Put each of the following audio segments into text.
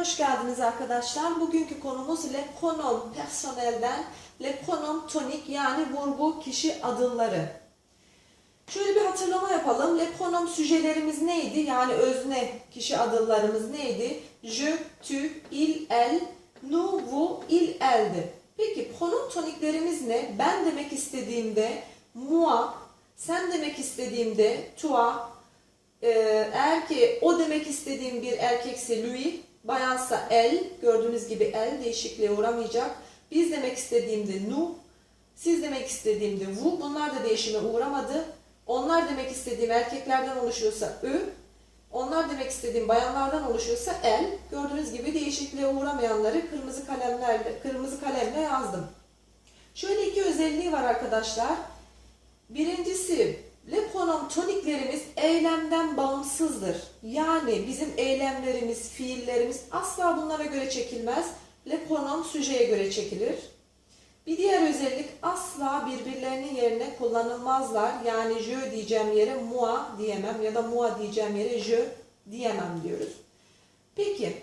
Hoş geldiniz arkadaşlar. Bugünkü konumuz le pronom personelden le pronom tonik yani vurgu kişi adımları. Şöyle bir hatırlama yapalım. Le pronom süjelerimiz neydi? Yani özne kişi adımlarımız neydi? Je, tu, il, elle, nous, vous, il, elle'di. Peki pronom toniklerimiz ne? Ben demek istediğimde moi, sen demek istediğimde toi, eğer ki o demek istediğim bir erkekse lui, bayansa el, gördüğünüz gibi el değişikliğe uğramayacak. Biz demek istediğimde nu, siz demek istediğimde vu, bunlar da değişime uğramadı. Onlar demek istediğim erkeklerden oluşuyorsa ü, onlar demek istediğim bayanlardan oluşuyorsa el. Gördüğünüz gibi değişikliğe uğramayanları kırmızı kalemlerle, kırmızı kalemle yazdım. Şöyle iki özelliği var arkadaşlar. Birincisi le pronom toniklerimiz eylemden bağımsızdır. Yani bizim eylemlerimiz, fiillerimiz asla bunlara göre çekilmez. Le pronom süjeye göre çekilir. Bir diğer özellik asla birbirlerinin yerine kullanılmazlar. Yani je diyeceğim yere moi diyemem ya da moi diyeceğim yere je diyemem diyoruz. Peki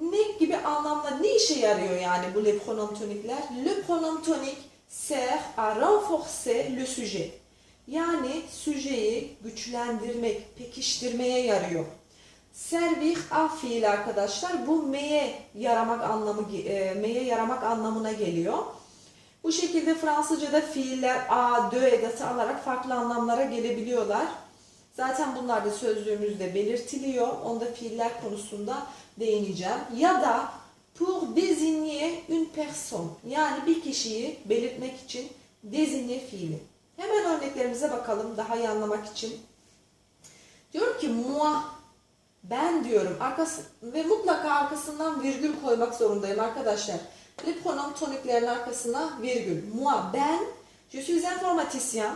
ne gibi anlamda ne işe yarıyor yani bu le tonikler? Le pronom tonik sert à renforcer le sujet. Yani süjeyi güçlendirmek, pekiştirmeye yarıyor. Servir a fiil arkadaşlar bu meye yaramak anlamı e, meye yaramak anlamına geliyor. Bu şekilde Fransızca'da fiiller a, de edatı alarak farklı anlamlara gelebiliyorlar. Zaten bunlar da sözlüğümüzde belirtiliyor. Onda fiiller konusunda değineceğim. Ya da pour désigner une personne yani bir kişiyi belirtmek için désigner fiili. Hemen örneklerimize bakalım daha iyi anlamak için. Diyorum ki moi, ben diyorum arkası ve mutlaka arkasından virgül koymak zorundayım arkadaşlar. Le pronom toniklerin arkasına virgül. Moi, ben, je suis informaticien.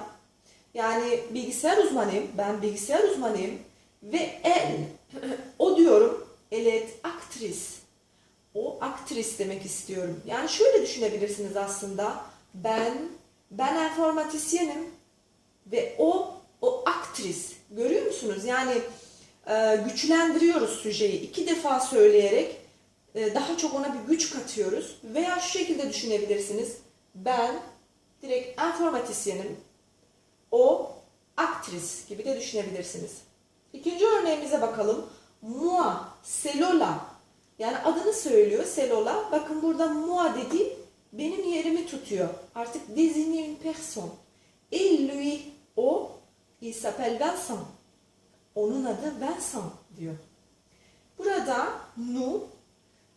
Yani bilgisayar uzmanıyım, ben bilgisayar uzmanıyım. Ve elle, o diyorum, elle est actrice. O aktris demek istiyorum. Yani şöyle düşünebilirsiniz aslında. Ben ben informatisyenim ve o o aktris. Görüyor musunuz? Yani e, güçlendiriyoruz süjeyi. iki defa söyleyerek e, daha çok ona bir güç katıyoruz. Veya şu şekilde düşünebilirsiniz. Ben direkt informatisyenim. O aktris gibi de düşünebilirsiniz. İkinci örneğimize bakalım. Moi, Selola. Yani adını söylüyor Selola. Bakın burada moi dediğim benim yerimi tutuyor. Artık désigner une personne. Et lui, o, il s'appelle Vincent. Onun adı Vincent diyor. Burada nous,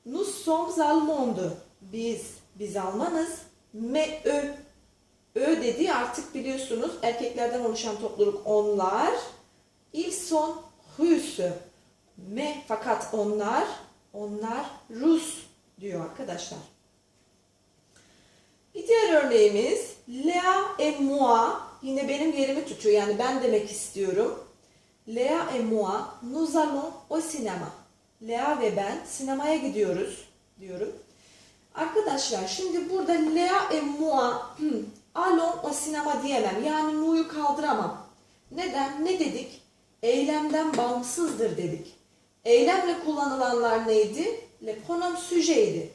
nous sommes allemands. Biz, biz Almanız. Mais eux, Ö dediği artık biliyorsunuz erkeklerden oluşan topluluk onlar. Ils sont russes. Mais fakat onlar, onlar Rus diyor arkadaşlar. Bir diğer örneğimiz Lea et moi yine benim yerimi tutuyor yani ben demek istiyorum. Lea et moi nous allons au cinéma. Lea ve ben sinemaya gidiyoruz diyorum. Arkadaşlar şimdi burada Lea et moi allons au cinéma diyemem. Yani mu'yu kaldıramam. Neden? Ne dedik? Eylemden bağımsızdır dedik. Eylemle kullanılanlar neydi? Le pronom sujet'ydi.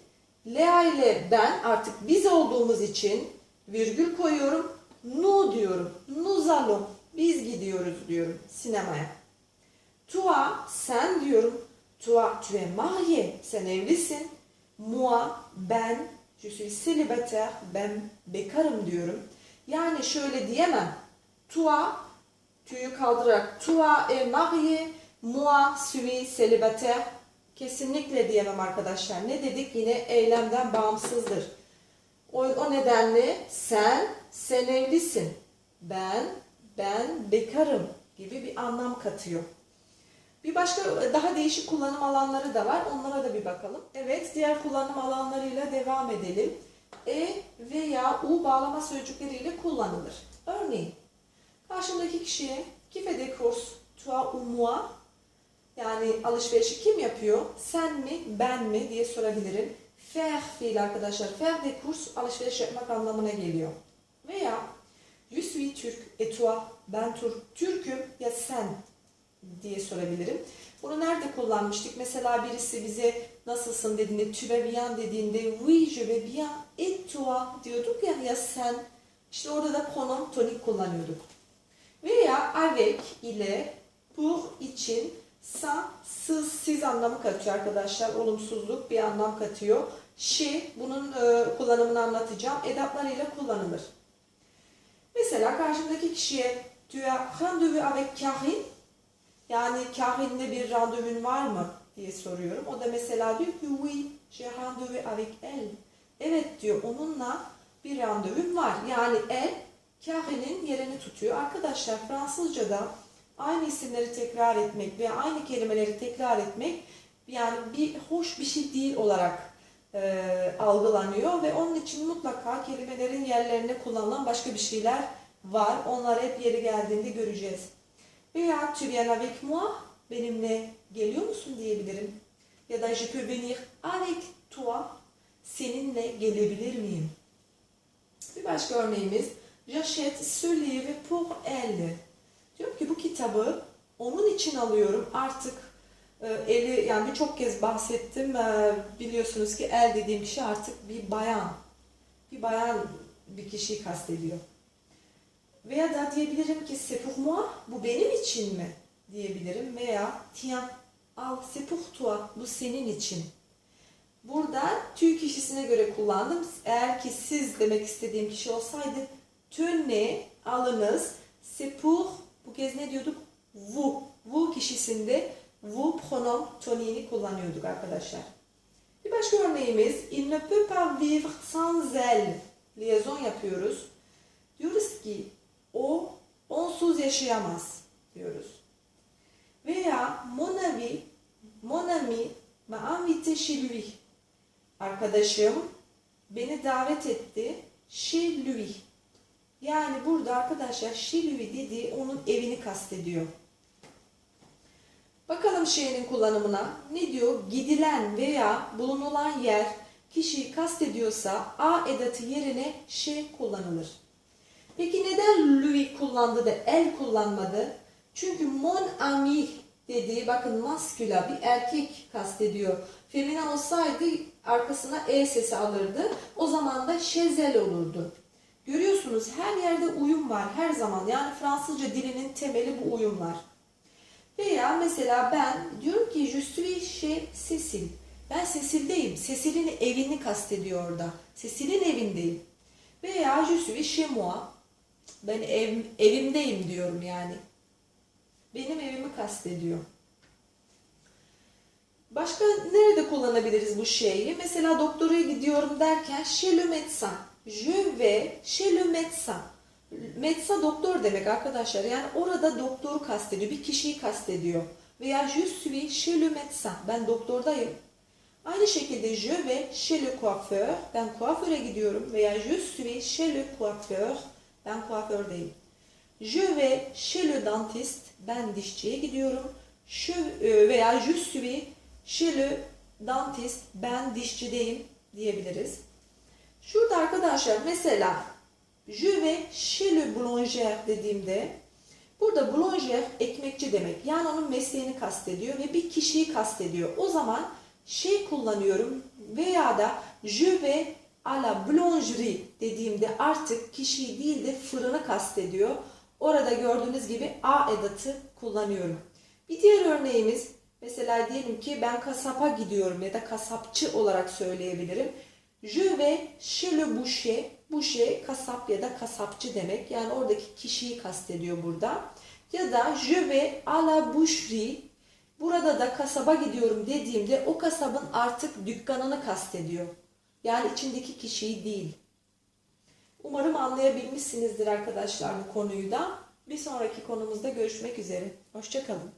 Lea ile ben artık biz olduğumuz için virgül koyuyorum. Nu diyorum. Nous allons. Biz gidiyoruz diyorum sinemaya. Toi, sen diyorum. Toi, tu es marié. Sen evlisin. Moi, ben. Je suis célibataire. Ben bekarım diyorum. Yani şöyle diyemem. Toi, tüyü kaldırarak. Toi est marié. Moi suis célibataire. Kesinlikle diyemem arkadaşlar. Ne dedik? Yine eylemden bağımsızdır. O, o nedenle sen, sen evlisin. Ben, ben bekarım gibi bir anlam katıyor. Bir başka daha değişik kullanım alanları da var. Onlara da bir bakalım. Evet, diğer kullanım alanlarıyla devam edelim. E veya u bağlama sözcükleriyle kullanılır. Örneğin, karşımdaki kişiye qui fait des courses, toi ou moi yani alışverişi kim yapıyor? Sen mi, ben mi diye sorabilirim. Faire fiil arkadaşlar. Faire des courses alışveriş yapmak anlamına geliyor. Veya je suis Türk et toi ben Türk, Türk'üm ya sen diye sorabilirim. Bunu nerede kullanmıştık? Mesela birisi bize nasılsın dediğinde, tu vas dediğinde, oui je vais bien, et toi diyorduk ya, ya sen. İşte orada da pronom tonik kullanıyorduk. Veya avec ile, pour için, sans, sız, siz anlamı katıyor arkadaşlar. Olumsuzluk bir anlam katıyor. Şi, bunun e, kullanımını anlatacağım. Edatlarıyla kullanılır. Mesela karşımdaki kişiye as rendezvous avec Karin yani Karin'le bir randevun var mı diye soruyorum. O da mesela diyor ki oui, j'ai rendezvous avec elle. Evet diyor onunla bir randevum var. Yani el Karin'in yerini tutuyor. Arkadaşlar Fransızca'da aynı isimleri tekrar etmek veya aynı kelimeleri tekrar etmek yani bir hoş bir şey değil olarak e, algılanıyor ve onun için mutlaka kelimelerin yerlerine kullanılan başka bir şeyler var. Onları hep yeri geldiğinde göreceğiz. Veya tu avec moi, benimle geliyor musun diyebilirim. Ya da je peux venir avec toi, seninle gelebilir miyim? Bir başka örneğimiz, j'achète ce livre pour elle. Diyorum ki bu kitabı onun için alıyorum. Artık e, eli, yani birçok kez bahsettim. E, biliyorsunuz ki el dediğim kişi artık bir bayan. Bir bayan bir kişiyi kastediyor. Veya da diyebilirim ki pour moi, bu benim için mi? Diyebilirim. Veya tiens, al pour toi, bu senin için. Burada tüy kişisine göre kullandım. Eğer ki siz demek istediğim kişi olsaydı tenez, alınız, pour, bu kez ne diyorduk? Vous, vous kişisinde vous pronom toniğini kullanıyorduk arkadaşlar. Bir başka örneğimiz il ne peut pas vivre sans elle. Liaison yapıyoruz. Diyoruz ki o onsuz yaşayamaz diyoruz. Veya mon ami, mon ami m'a invité chez lui. Arkadaşım beni davet etti chez lui. Yani burada arkadaşlar lui dediği onun evini kastediyor. Bakalım şeyinin kullanımına. Ne diyor? Gidilen veya bulunulan yer kişiyi kastediyorsa a edatı yerine şey kullanılır. Peki neden lui kullandı da el kullanmadı? Çünkü mon ami dediği bakın masküla bir erkek kastediyor. Femina olsaydı arkasına e sesi alırdı. O zaman da şezel olurdu. Görüyorsunuz her yerde uyum var her zaman. Yani Fransızca dilinin temeli bu uyumlar. Veya mesela ben diyorum ki je suis chez Cecil. Ben Cecil'deyim. Cecil'in evini kastediyor orada. Cecil'in evindeyim. Veya je suis chez moi. Ben ev, evimdeyim diyorum yani. Benim evimi kastediyor. Başka nerede kullanabiliriz bu şeyi? Mesela doktora gidiyorum derken chez le médecin. Je vais chez le médecin. Médecin doktor demek arkadaşlar. Yani orada doktoru kastediyor. Bir kişiyi kastediyor. Veya je suis chez le médecin. Ben doktordayım. Aynı şekilde je vais chez le coiffeur. Ben kuaföre gidiyorum. Veya je suis chez le coiffeur. Ben kuafördeyim. Je vais chez le dentiste. Ben dişçiye gidiyorum. Je, veya je suis chez le dentiste. Ben dişçideyim diyebiliriz. Şurada arkadaşlar mesela je vais chez le boulanger dediğimde burada boulanger ekmekçi demek. Yani onun mesleğini kastediyor ve bir kişiyi kastediyor. O zaman şey kullanıyorum veya da je vais à la boulangerie dediğimde artık kişiyi değil de fırını kastediyor. Orada gördüğünüz gibi a edatı kullanıyorum. Bir diğer örneğimiz mesela diyelim ki ben kasapa gidiyorum ya da kasapçı olarak söyleyebilirim. Je vais chez le boucher. Boucher kasap ya da kasapçı demek. Yani oradaki kişiyi kastediyor burada. Ya da je vais à la boucherie. Burada da kasaba gidiyorum dediğimde o kasabın artık dükkanını kastediyor. Yani içindeki kişiyi değil. Umarım anlayabilmişsinizdir arkadaşlar bu konuyu da. Bir sonraki konumuzda görüşmek üzere. Hoşçakalın.